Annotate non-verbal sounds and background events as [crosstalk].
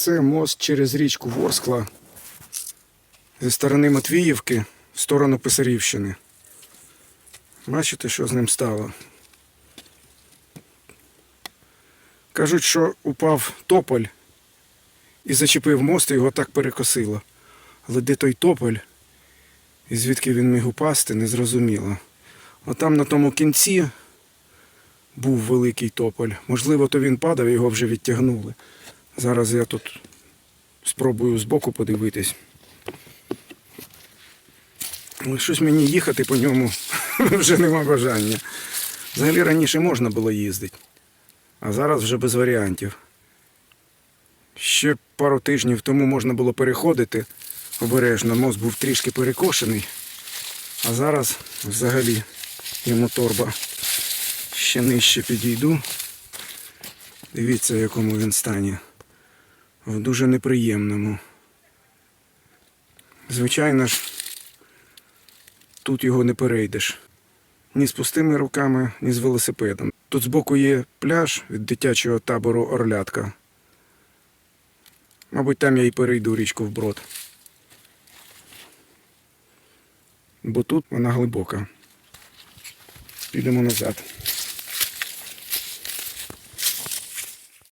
Це мост через річку Ворскла зі сторони Матвіївки в сторону Писарівщини. Бачите, що з ним стало? Кажуть, що упав тополь і зачепив мост, і його так перекосило. Але де той тополь, і звідки він міг упасти, не зрозуміло. Отам на тому кінці був великий тополь. Можливо, то він падав, його вже відтягнули. Зараз я тут спробую збоку подивитись. Але щось мені їхати по ньому [laughs] вже нема бажання. Взагалі раніше можна було їздити, а зараз вже без варіантів. Ще пару тижнів тому можна було переходити обережно, мост був трішки перекошений, а зараз взагалі йому торба. Ще нижче підійду. Дивіться, в якому він стані. В дуже неприємному. Звичайно ж, тут його не перейдеш. Ні з пустими руками, ні з велосипедом. Тут збоку є пляж від дитячого табору Орлятка. Мабуть, там я і перейду річку вброд. Бо тут вона глибока. Підемо назад.